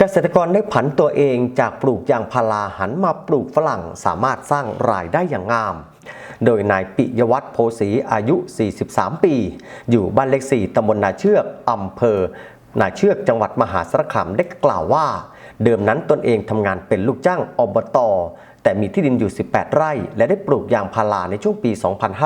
เกษตรกรได้ผันตัวเองจากปลูกยางพาราหันมาปลูกฝรั่งสามารถสร้างรายได้อย่างงาม โดยนายปิยวัฒน์โพสีอายุ 43 ปี อยู่บ้านเลขสี่ตำบลนาเชือกอำเภอ นาเชือกจังหวัดมหาสารคามได้กล่าวว่า เดิมนั้นตนเองทำงานเป็นลูกจ้างอบต แต่มีที่ดินอยู่ 18 ไร่ และได้ปลูกยางพาราในช่วงปี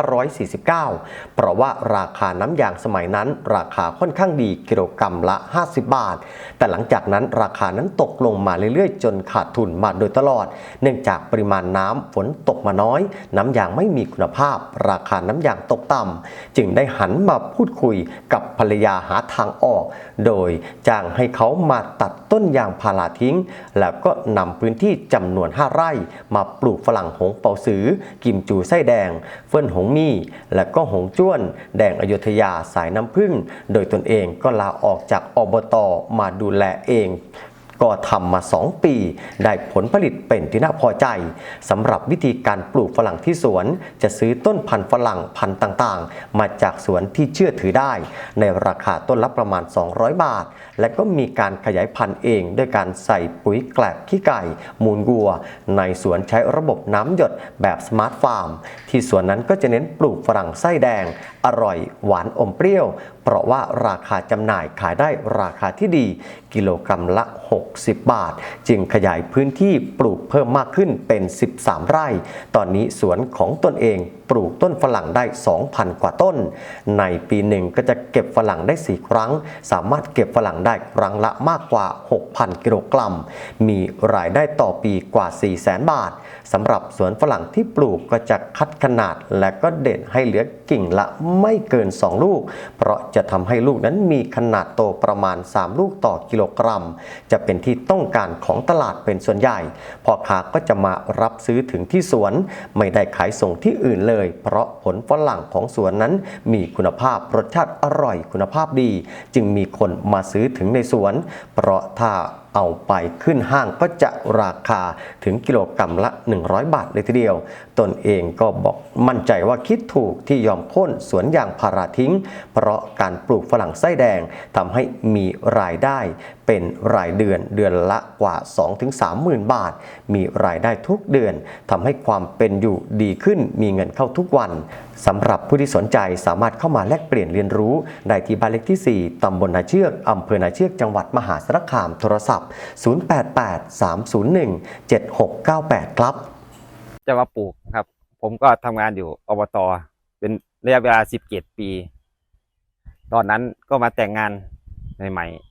2549 เพราะว่าราคาน้ำยางสมัยนั้น ราคาค่อนข้างดีกิโลกรัมละ 50 บาท แต่หลังจากนั้นราคานั้นตกลงมาเรื่อยๆ จนขาดทุนมาโดยตลอด เนื่องจากปริมาณน้ำฝนตกมาน้อย น้ำยางไม่มีคุณภาพ ราคาน้ำยางตกต่ำจึงได้หันมาพูดคุยกับภรรยาหาทางออก โดยจ้างให้เขามาตัดต้นยางพาราทิ้ง แล้วก็นำพื้นที่จำนวน 5 ไร่มาปลูกฝรั่งหงเปาสือ กิมจูไส้แดง เฟิ่นหงมี่ และก็หงจ้วน แดงอยุธยาสายน้ำพึ่ง โดยตนเองก็ลาออกจากอบตมาดูแลเอง ก็ทำมา 2 ปี ได้ผลผลิตเป็นที่น่าพอใจสำหรับวิธีการปลูกฝรั่งที่สวน จะซื้อต้นพันธุ์ฝรั่งพันธุ์ต่างๆ มาจากสวนที่เชื่อถือได้ ในราคาต้นละประมาณ 200 บาท และก็มีการขยายพันธุ์เองด้วยการใส่ปุ๋ยแกลบขี้ไก่ มูลวัว ในสวนใช้ระบบน้ำหยดแบบสมาร์ทฟาร์ม ที่สวนนั้นก็จะเน้นปลูกฝรั่งไส้แดง อร่อยหวานอมเปรี้ยวเพราะว่าราคาจำหน่ายขายได้ราคาที่ดี กิโลกรัมละ 60 บาท จึงขยายพื้นที่ปลูกเพิ่มมากขึ้นเป็น 13 ไร่ ตอนนี้สวนของตนเองปลูกต้นฝรั่งได้ 2,000 กว่าต้น ในปีหนึ่งก็จะเก็บฝรั่งได้ 4 ครั้ง สามารถเก็บฝรั่งได้ครั้งละมากกว่า 6,000 กิโลกรัม มีรายได้ต่อปีกว่า 400,000 บาท สำหรับสวนฝรั่งที่ปลูกก็จะคัดขนาดและก็เด็ดให้เหลือกิ่งละไม่เกิน 2 ลูก เพราะจะทำให้ลูกนั้นมีขนาดโตประมาณ 3 ลูกต่อกิโลกรัม จะเป็นที่ต้องการของตลาดเป็นส่วนใหญ่พ่อค้าก็จะมารับซื้อถึงที่สวน ไม่ได้ขายส่งที่อื่นเลย เพราะผลฝรั่งของสวนนั้น มีคุณภาพรสชาติอร่อยคุณภาพดี จึงมีคนมาซื้อถึงในสวน เพราะถ้า เอาไปขึ้นห้างก็จะราคาถึงกิโลกรัมละ 100 บาทเลยทีเดียว ตนเองก็บอกมั่นใจว่าคิดถูกที่ยอมโค่นสวนยางพาราทิ้ง เพราะการปลูกฝรั่งไส้แดงทำให้มีรายได้ เป็นรายเดือนเดือนละกว่า 2-3หมื่นบาท มีรายได้ทุกเดือนทำให้ความเป็นอยู่ดีขึ้นมีเงินเข้าทุกวันสำหรับผู้ที่สนใจสามารถเข้ามาแลกเปลี่ยนเรียนรู้ได้ที่บ้านเลขที่ 4 ตำบลนาเชือกอำเภอนาเชือกจังหวัดมหาสารคามโทรศัพท์ 0883017698 ครับ จะมาปลูกครับ ผมก็ทำงานอยู่อบตเป็นระยะเวลาสิบเปี ตอนนั้นก็มาแต่งงานใหม่ๆ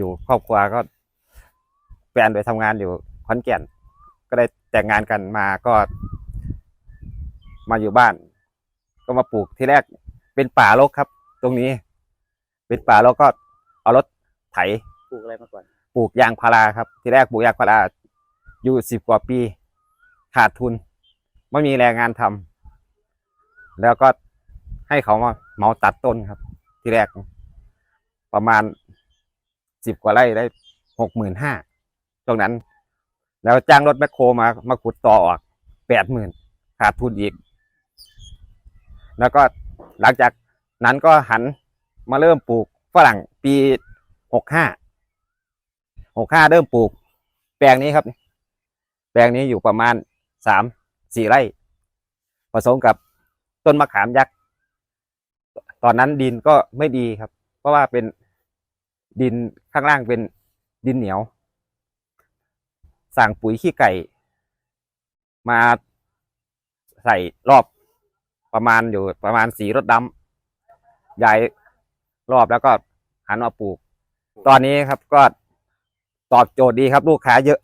อยู่ครอบครัวก็แฟนไปทำงานอยู่ขอนแก่น ก็ได้แต่งงานกันมาก็ มาอยู่บ้าน ก็มาปลูกที่แรกเป็นป่ารกครับ ตรงนี้ เป็นป่ารกก็เอารถไถปลูกอะไรมาก่อนปลูกยางพาราครับ ที่แรกปลูกยางพาราอยู่สิบกว่าปี ขาดทุน ไม่มีแรงงานทำแล้วก็ให้เขามาเหมาตัดต้นครับ ที่แรกประมาณ สิบกว่าไร่ได้หกหมื่นห้าตรงนั้น แล้วจ้างรถแมคโครมามาขุดต่อออกแปดหมื่นขาดทุนอีก แล้วก็หลังจากนั้นก็หันมาเริ่มปลูกฝรั่งปีหกห้าหกห้าเริ่มปลูก แปลงนี้ครับ แปลงนี้อยู่ประมาณสามสี่ไร่ ผสมกับต้นมะขามยักษ์ ตอนนั้นดินก็ไม่ดีครับ เพราะว่าเป็น ดินข้างล่างเป็นดินเหนียว สั่งปุ๋ยขี้ไก่ มาใส่รอบประมาณอยู่ประมาณสีรถดำย้ายรอบแล้วก็หันมาปลูก ตอนนี้ครับก็ตอบโจทย์ดีครับ ลูกค้าเยอะ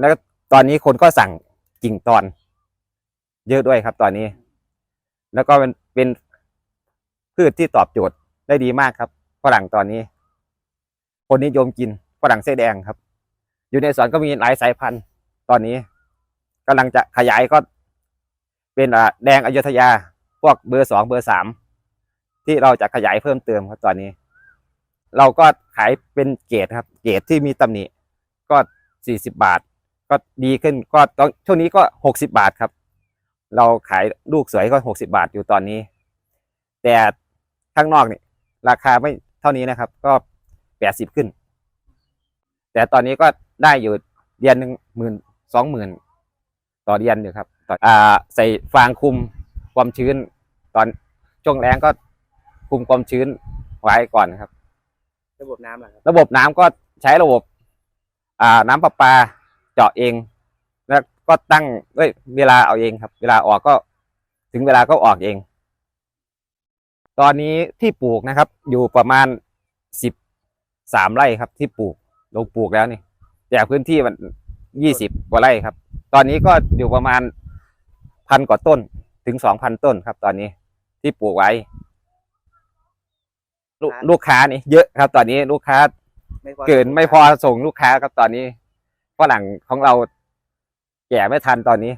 แล้วตอนนี้คนก็สั่งกิ่งตอน เยอะด้วยครับ ตอนนี้ แล้วก็เป็นเป็นพืชที่ตอบโจทย์ได้ดีมากครับ ฝรั่งตอนนี้ คนนิยมกินฝรั่งไส้แดงครับ อยู่ในสวนก็มีหลายสายพันธุ์ ตอนนี้กำลังจะขยายก็เป็นแดงอยุธยา พวกเบอร์สองเบอร์สามที่เราจะขยายเพิ่มเติมครับตอนนี้ เราก็ขายเป็นเกรดครับ เกรดที่มีตำหนิก็สี่สิบาท ก็ดีขึ้นก็ตอนช่วงนี้ก็หกสิบาทครับ เราขายลูกสวยก็หกสิบาทอยู่ตอนนี้ แต่ข้างนอกเนี่ยราคาไม่ เท่านี้นะครับ ก็แปดสิบขึ้น แต่ตอนนี้ก็ได้อยู่เดือนหนึ่งหมื่นสองหมื่นต่อเดือนอยู่ครับต่ออ่าใส่ฟางคุมความชื้น ตอนช่วงแรงก็คุมความชื้นไว้ก่อนครับ ระบบน้ำล่ะครับ ระบบน้ำก็ใช้ระบบ อ่าน้ำประปาเจาะเอง แล้วก็ตั้งเอ้ยเวลาเอาเองครับ เวลาออกก็ถึงเวลาก็ออกเอง ตอนนี้ที่ปลูกนะครับ อยู่ประมาณสิบสามไร่ครับ ที่ปลูกลงปลูกแล้วนี่แต่พื้นที่มันยี่สิบกว่าไร่ครับ ตอนนี้ก็อยู่ประมาณพันกว่าต้นถึงสองพันต้นครับ ตอนนี้ที่ปลูกไว้ลูกลูกค้านี่เยอะครับ ตอนนี้ลูกค้าไม่พอเกินไม่พอส่งลูกค้าครับตอนนี้ฝรั่งของเราแก่ไม่ทันตอนนี้